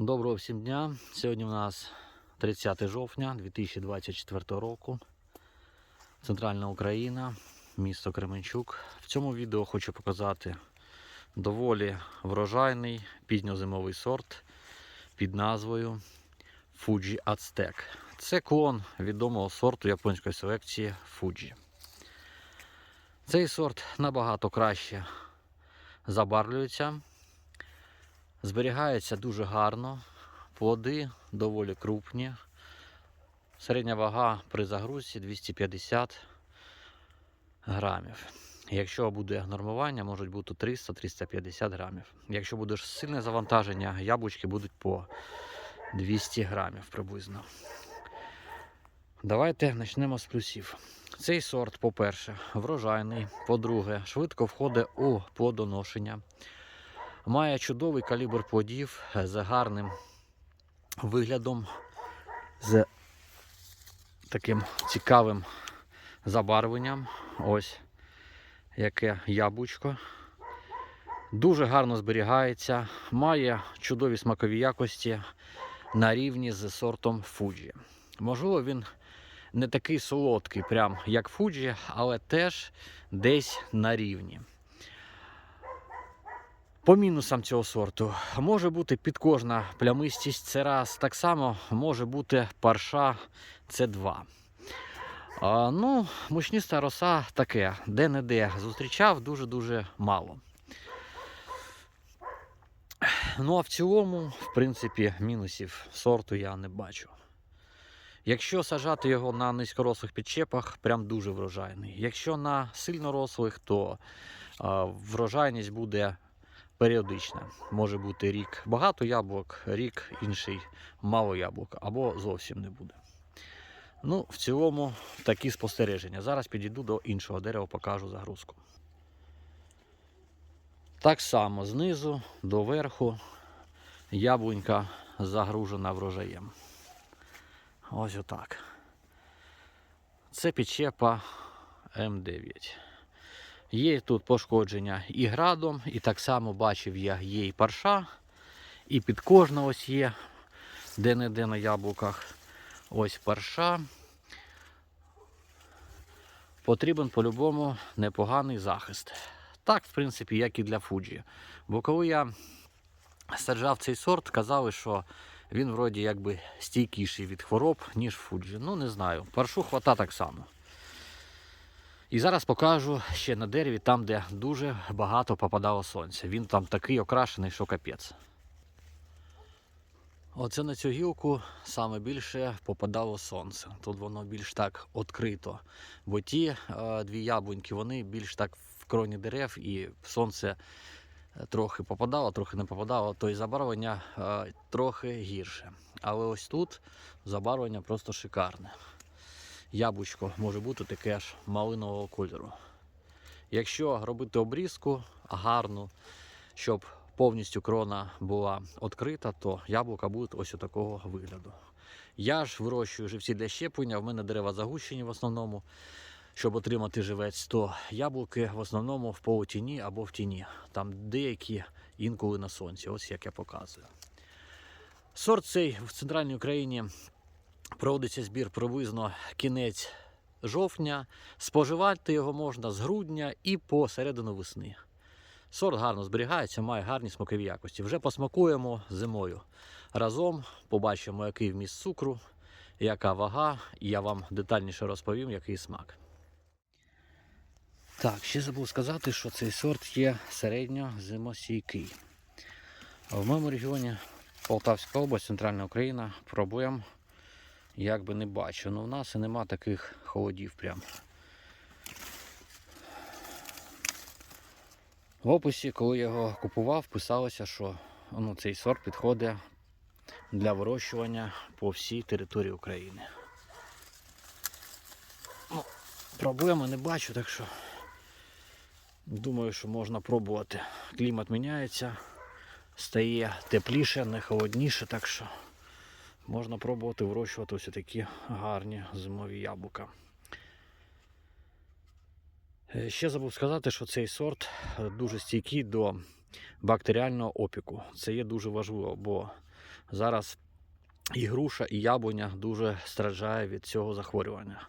Доброго всім дня. Сьогодні у нас 30 жовтня 2024 року. Центральна Україна, місто Кременчук. В цьому відео хочу показати доволі врожайний пізньозимовий сорт під назвою Fuji Aztec. Це клон відомого сорту японської селекції Fuji. Цей сорт набагато краще забарвлюється. Зберігається дуже гарно, плоди доволі крупні. Середня вага при загрузці 250 грамів. Якщо буде нормування, можуть бути 300-350 грамів. Якщо буде сильне завантаження, яблучки будуть по 200 грамів приблизно. Давайте почнемо з плюсів. Цей сорт, по-перше, врожайний, по-друге, швидко входить у плодоношення. Має чудовий калібр плодів з гарним виглядом, з таким цікавим забарвленням. Ось яке яблучко. Дуже гарно зберігається, має чудові смакові якості на рівні з сортом Fuji. Можливо, він не такий солодкий, прям як Fuji, але теж десь на рівні. По мінусам цього сорту може бути підкожна плямистість, це раз. Так само може бути парша це два. А, ну, мучніста роса таке, де-не-де зустрічав дуже-дуже мало. Ну, а в цілому, в принципі, мінусів сорту я не бачу. Якщо сажати його на низькорослих підчепах, прям дуже врожайний. Якщо на сильнорослих, то а, врожайність буде періодична. Може бути рік багато яблук, рік інший мало яблук, або зовсім не буде. Ну, в цілому такі спостереження. Зараз підійду до іншого дерева, покажу загрузку. Так само знизу до верху яблунька загружена врожаєм. Ось отак. Це підчепа М9. Є тут пошкодження і градом, і так само бачив я, є і парша, і підкожна ось є, де-не-де на яблуках. Ось парша. Потрібен по-любому непоганий захист. Так, в принципі, як і для Фуджі. Бо коли я саджав цей сорт, казали, що він вроді якби стійкіший від хвороб, ніж Фуджі. Ну, не знаю. Паршу хвата так само. І зараз покажу ще на дереві, там, де дуже багато попадало сонця. Він там такий окрашений, що капець. Оце на цю гілку саме більше попадало сонце. Тут воно більш так відкрито. Бо ті е, дві яблуньки, вони більш так в кроні дерев і сонце е, трохи попадало, трохи не попадало, то й забарвлення е, трохи гірше. Але ось тут забарвлення просто шикарне яблучко може бути таке аж малинового кольору. Якщо робити обрізку гарну, щоб повністю крона була відкрита, то яблука будуть ось такого вигляду. Я ж вирощую живці для щеплення, в мене дерева загущені в основному. Щоб отримати живець, то яблуки в основному в полутіні або в тіні. Там деякі інколи на сонці, ось як я показую. Сорт цей в центральній Україні проводиться збір приблизно кінець жовтня. Споживати його можна з грудня і по середину весни. Сорт гарно зберігається, має гарні смакові якості. Вже посмакуємо зимою. Разом побачимо, який вміст цукру, яка вага, і я вам детальніше розповім, який смак. Так, ще забув сказати, що цей сорт є середньо-зимостійкий. В моєму регіоні Полтавська область, Центральна Україна, проблем як би не бачу. Ну в нас і нема таких холодів прям. В описі, коли я його купував, писалося, що ну, цей сорт підходить для вирощування по всій території України. Ну, Проблеми не бачу, так що думаю, що можна пробувати. Клімат міняється, стає тепліше, не холодніше, так що можна пробувати вирощувати ось такі гарні зимові яблука. Е, Ще забув сказати, що цей сорт е, дуже стійкий до бактеріального опіку. Це є дуже важливо, бо Зараз і груша, і яблуня дуже страждає від цього захворювання.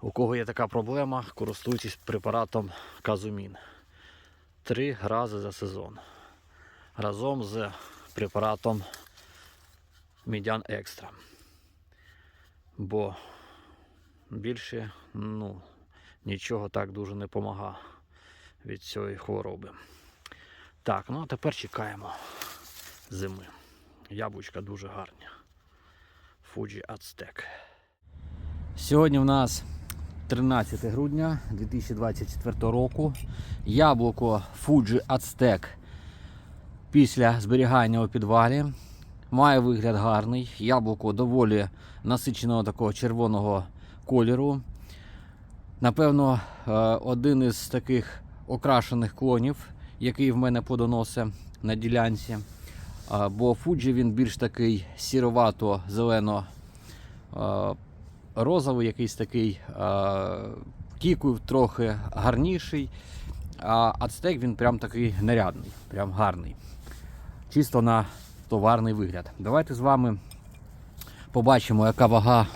У кого є така проблема, користуйтесь препаратом Казумін. Три рази за сезон. Разом з препаратом Медян Екстра. Бо більше ну, нічого так дуже не допомагає від цієї хвороби. Так, ну а тепер чекаємо зими. Яблучка дуже гарні. Fuji Aztec. Сьогодні в нас 13 грудня 2024 року. Яблуко Fuji Aztec після зберігання у підвалі. Має вигляд гарний. Яблуко доволі насиченого такого червоного кольору. Напевно, е, один із таких окрашених клонів, який в мене подоносить на ділянці. Бо Fuji він більш такий сіровато зелено е, розовий, якийсь такий е, кікув трохи гарніший. А ацтек він прям такий нарядний, прям гарний. Чисто на товарний вигляд. Давайте з вами побачимо, яка вага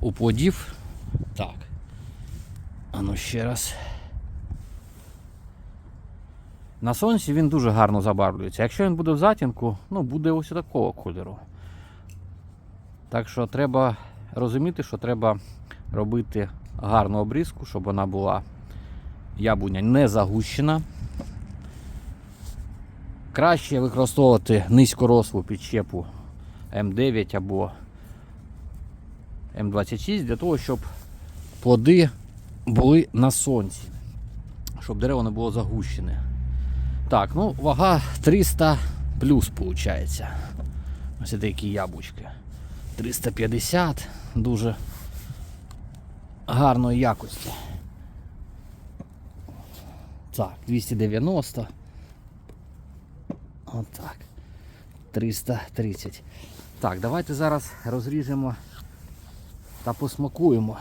у плодів. Так. А ну ще раз. На сонці він дуже гарно забарвлюється. Якщо він буде в затінку, ну буде ось такого кольору. Так що треба розуміти, що треба робити гарну обрізку, щоб вона була яблуня не загущена. Краще використовувати низькорослу підщепу М9 або М26 для того, щоб плоди були на сонці, щоб дерево не було загущене. Так, ну вага 300 плюс виходить. Ось такі яблучки. 350 дуже гарної якості. Так, 290. Отак. 330. Так, давайте зараз розріжемо та посмакуємо.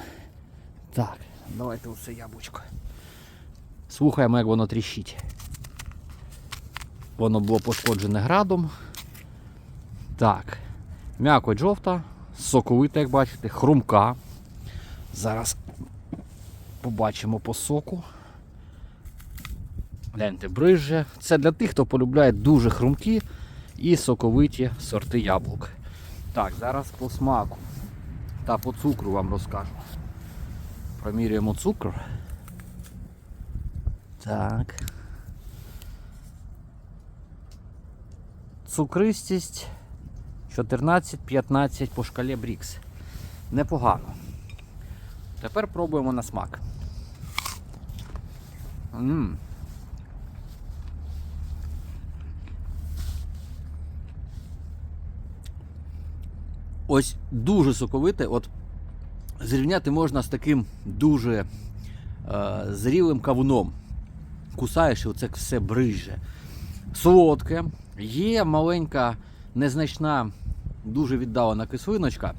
Так, давайте усе яблучко. Слухаємо, як воно тріщить. Воно було пошкоджене градом. Так. М'якоть жовта, соковита, як бачите, хрумка. Зараз побачимо по соку. Гляньте, брижже. Це для тих, хто полюбляє дуже хрумкі і соковиті сорти яблук. Так, зараз по смаку та по цукру вам розкажу. Промірюємо цукор. Так. Цукристість 14-15 по шкалі Брікс. Непогано. Тепер пробуємо на смак. М. Ось дуже соковите. От зрівняти можна з таким дуже е, зрілим кавуном. Кусаєш і оце все бриже. Солодке, є маленька, незначна, дуже віддалена кислиночка,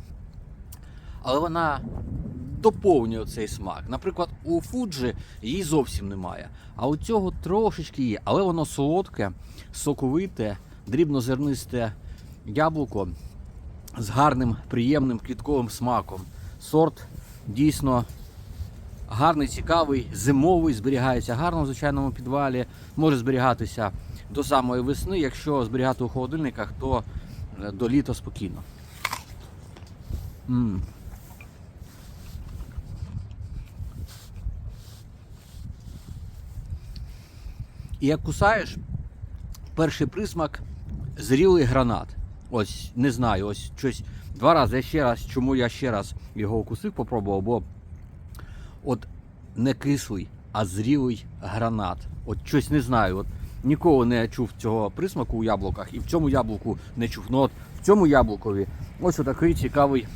але вона доповнює цей смак. Наприклад, у фуджі її зовсім немає. А у цього трошечки є, але воно солодке, соковите, дрібнозернисте яблуко з гарним, приємним квітковим смаком. Сорт дійсно гарний, цікавий, зимовий, зберігається гарно в звичайному підвалі, може зберігатися до самої весни. Якщо зберігати у холодильниках, то е, до літа спокійно. м І як кусаєш, перший присмак зрілий гранат. Ось, не знаю, ось щось два рази. Я ще раз, чому я ще раз його укусив, попробував, бо от не кислий, а зрілий гранат. От щось не знаю. От ніколи не чув цього присмаку у яблуках і в цьому яблуку не чув. Ну от в цьому яблукові ось отакий цікавий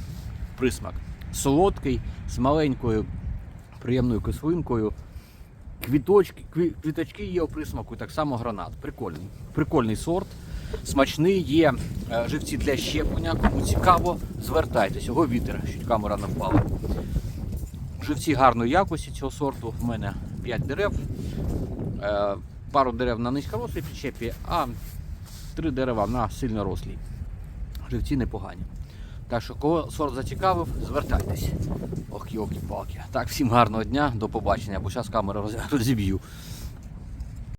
присмак. Солодкий, з маленькою приємною кислинкою. Квіточки, квіточки є у присмаку, так само гранат. Прикольний. Прикольний сорт, смачний, є е, живці для щеплення. Кому цікаво, звертайтесь. Його вітер, що камера не. Живці гарної якості цього сорту. В мене 5 дерев, е, пару дерев на низькорослій підчепі, а 3 дерева на сильнорослій. хлівці непогані. Так що, кого сорт зацікавив, звертайтесь. Ох, йолки-палки. Так, всім гарного дня, до побачення, бо зараз камеру розіб'ю.